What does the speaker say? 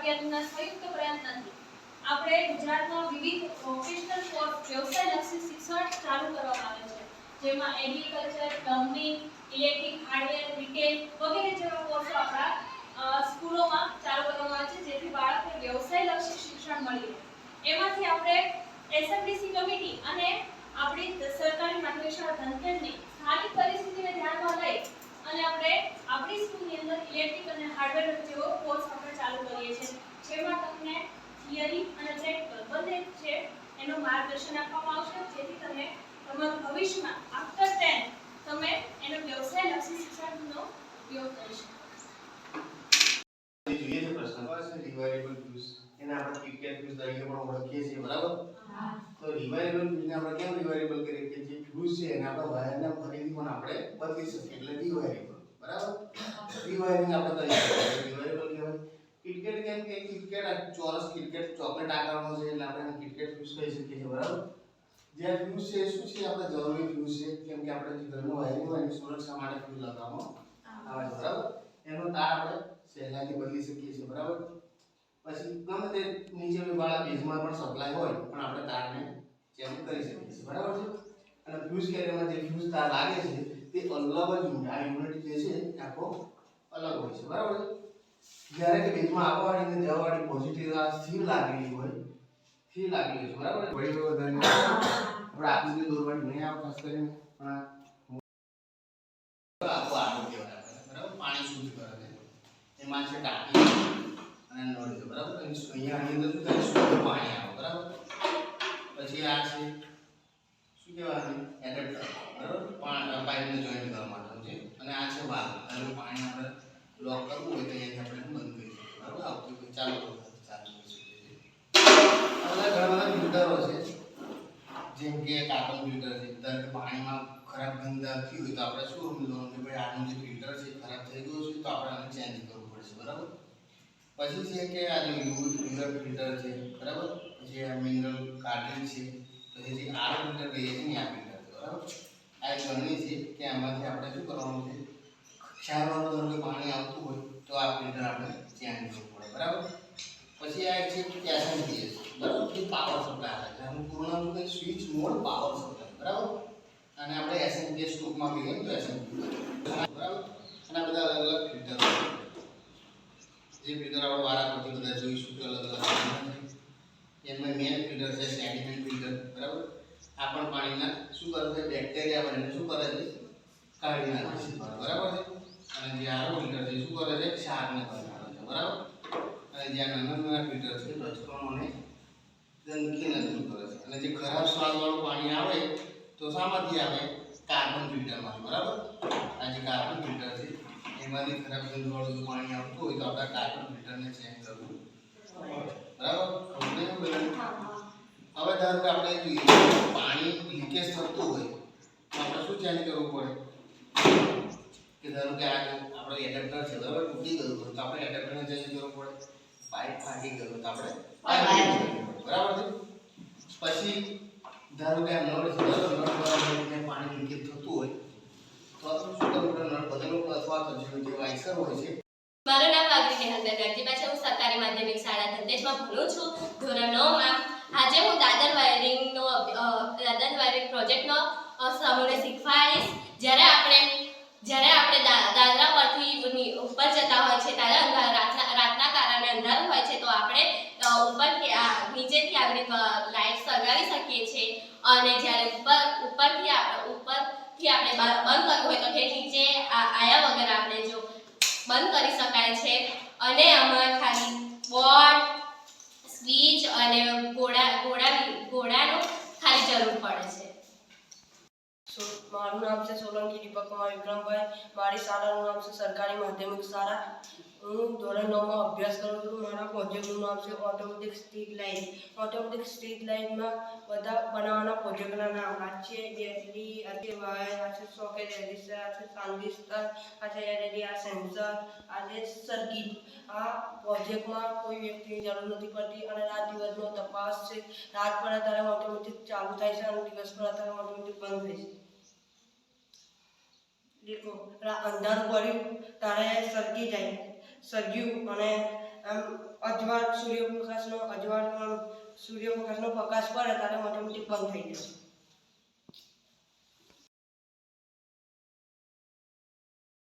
અભિયાનના સંયુક્ત પ્રયત્નથી આપણે ગુજરાતમાં વિવિધ વોકેશનલ કોર્સ વ્યવસાયલક્ષી શિક્ષણ ચાલુ કરવામાં આવે છે. જેમાં agriculture plumbing electric hardware retail વગેરે જેવા કોર્સો આપણા સ્કૂલોમાં ચાલુ કરવામાં આવે છે, જેથી બાળકને વ્યવસાયલક્ષી શિક્ષણ મળી રહે. એમાંથી આપણે એસએમડીસી કમિટી અને આપણી સરકારી માર્ગદર્શન ધનતેજની સ્થાનિક પરિસ્થિતિને ધ્યાનમાં લઈ અને આપણે આપણી સ્કૂલની અંદર ઇલેક્ટ્રિક અને હાર્ડવેર જેવો કોર્સ આપણે ચાલુ કરીએ થિયરી અને પ્રેક્ટિકલ બંને છે એનું માર્ગદર્શન આપવામાં આવશે. જેથી તમે તમારું ભવિષ્યમાં આફ્ટર 10 તમે એનો વ્યવસાયલક્ષી શિક્ષણનો ઉપયોગ કરી શકો. જોઈએ છે પ્રશ્ન. છે રિવાઇરેબલ ફ્યુઝ એને આપણે કિટકેટ ફ્યુઝ તરીકે પણ ઓળખીએ છીએ બરાબર? તો રિવાઇવલ ફ્યુઝને આપણે કેમ રિવાઇવલ કરીએ કે જે ફ્યુઝ છે એને આપણે વાયરને ફરીથી પણ આપણે બદલી શકીએ. એટલે રિવાઇવલ બરાબર? રિવાયરિંગ આપણે તરીકે શકીએ કિટકેટ કેમ કે ક્રિકેટ ચોરસ ક્રિકેટ ચોકલેટ આકારનો છે એટલે આપણે ક્રિકેટ ફ્યુઝ કહી શકીએ છીએ, બરાબર? જે ફ્યુઝ છે, શું છે? આપણે જરૂરી ફ્યુઝ છે, કેમ કે આપણે જે ઘરનું વાયરિંગ હોય એની સુરક્ષા માટે ફ્યુઝ લગાવવામાં આવે છે, બરાબર? એનો તાર આપણે સહેલાથી બદલી શકીએ છીએ, બરાબર? પછી ગમે તે નીચે વાળા બેઝમાં પણ સપ્લાય હોય, પણ આપણે તારને ચેન્જ કરી શકીએ છીએ, બરાબર છે? અને ફ્યુઝ કેરિયરમાં જે ફ્યુઝ તાર લાગે છે, તે અલગ જ આ યુનિટ જે છે આખો અલગ હોય છે, બરાબર છે? જ્યારે કે બેટમાં આવવાવાળી અને જવાવાળી પોઝિટિવ આ સ્થિર લાગેલી હોય સ્થિર લાગેલી છે બરાબર? વળી વળી વધારે આપણે આકૃતિ દોરવાની નહીં આવે ખાસ કરીને પણ આખું કહેવાય બરાબર? પાણી શુદ્ધ કરે છે. એમાં છે ટાંકી અને નળ છે બરાબર? અહીંયા આની અંદર શું થાય? શુદ્ધ પાણી આવે બરાબર? પછી આ છે શું કહેવાય એડેપ્ટર બરાબર? પાણી પાઇપને જોઈન્ટ કરવા માટેનું છે અને આ છે વાલ્વ એટલે પાણી આપણે લોક કરવું હોય તો અહીંયાથી આપણે બંધ કરી બરાબર આવતું હોય ચાલુ ચાલુ ઘણા બધા ફિલ્ટરો છે જેમ કે કાર્બન ફિલ્ટર છે ધારો કે પાણીમાં ખરાબ ગંધ આવતી હોય તો આપણે શું સમજવાનું કે ભાઈ આનું જે ફિલ્ટર છે ખરાબ થઈ ગયું છે તો આપણે આને ચેન્જ કરવું પડશે બરાબર પછી છે કે આ જે યુવર ફિલ્ટર છે બરાબર પછી આ મિનરલ કાર્ટેજ છે પછી જે આર ફિલ્ટર કહીએ છીએ ને આ ફિલ્ટર બરાબર આ એક છે કે આમાંથી આપણે શું કરવાનું છે ક્ષારવાળું ધારો પાણી આવતું હોય, તો આ ફિલ્ટર આપણે ત્યાં કરવું પડે, બરાબર? પછી આ છે એસએમપીએસ બરાબર? જે પાવર સપ્લાય આવે છે. આનું પૂર્ણ છે સ્વિચ મોડ પાવર સપ્લાય બરાબર? અને આપણે એસએમપીએસ ટૂંકમાં કહીએ તો એસએમપીએસ બરાબર? અને આ બધા અલગ અલગ ફિલ્ટર જે ફિલ્ટર આપણે વારા પરથી બધા જોઈશું કે અલગ અલગ એમાં મેન ફિલ્ટર છે સેડિમેન્ટ ફિલ્ટર બરાબર? આ પણ પાણીના શું કરે છે? બેક્ટેરિયા બને શું કરે છે? કાઢી નાખે છે. બરાબર છે? જે આરો ફિલ્ટર છે શું કરે છે ક્ષારને કાઢે છે, બરાબર? અને જ્યાં નાના નાના ફિલ્ટર છે રજકણોને ગંદકીને દૂર કરે છે. અને જે ખરાબ સ્વાદવાળું પાણી આવે, તો શામાંથી આવે? કાર્બન ફિલ્ટરમાંથી, બરાબર? આ જે કાર્બન ફિલ્ટર છે, એમાંથી ખરાબ ગંધવાળું જો પાણી આવતું હોય, તો આપણે કાર્બન ફિલ્ટરને ચેન્જ કરવું. બરાબર? હવે ધારો કે આપણે પાણી લીકેજ થતું હોય, તો આપણે શું ચેન્જ કરવું પડે? ધારો કે આ આપણો એડેપ્ટર છે, બરાબર? તૂટી ગયું તો આપણે એડેપ્ટરને ચેન્જ કરવું પડે. પાઇપ ફાટી ગયો તો આપણે બરાબર છે? પછી ધારો કે નળ છે નળ દ્વારા પાણી લીકેજ થતું હોય, તો આપણે શું કરવું પડે? નળ બદલવો અથવા તો જે જે વાઇસર હોય છે. મારું નામ વાગરી નેહલ દરગાજી છે. હું સરકારી માધ્યમિક શાળા ધંધેશમાં ભણું છું, ધોરણ નવમાં. આજે હું દાદર વાયરિંગનો દાદર વાયરિંગ પ્રોજેક્ટનો સમૂહને શીખવાડીશ. જ્યારે આપણે દા- દાદરા પરથી ની- ઉપર જતા હોય છે ત્યારે અંધાર રાતના રાતના કારણે અંધારું હોય છે તો આપણે અ, ઉપરથી આ નીચેથી આવી લાઇટ સળગાવી શકીએ છીએ. અને જ્યારે ઉપર, ઉપરથી આપણે ઉપરથી આપણે બંધ કરવું હોય તો તે નીચે આયા વગર આપણે જો બંધ કરી શકાય છે. અને આમાં ખાલી બોર્ડ, સ્વિચ અને ગોળા ગોળા ઘોડાનો ખાલી જરૂર પડે છે. મારું નામ છે સોલંકી દીપક કુમાર વિક્રમભાઈ. મારી શાળાનું નામ છે સરકારી માધ્યમિક શાળા. હું ધોરણ નવમાં અભ્યાસ કરું છું મારા પ્રોજેક્ટનું નામ છે automatic street light automatic street લાઇનમાં બધા બનાવવાના પ્રોજેક્ટના નામ. આ છે બેટરી આ છે વાયર આ છે સોકેટ રેઝિસ્ટર આ છે ટ્રાન્ઝિસ્ટર આ છે એલઈડી આ સેન્સર આ છે સર્કિટ આ પ્રોજેક્ટમાં કોઈ વ્યક્તિની જરૂર નથી પડતી અને રાત દિવસનો તપાસ છે. રાત પર ત્યારે ઓટોમેટિક ચાલુ થાય છે અને દિવસ પર ત્યારે ઓટોમેટિક બંધ થાય છે. દેખો અંધારું પડ્યું, તારે સરકી જાય સળગ્યું અને, આમ, અજવાળ, સૂર્યપ્રકાશનો અજવાળ પણ, સૂર્યપ્રકાશનો પ્રકાશ પડે ત્યારે ઓટોમેટિક બંધ થઈ જાય.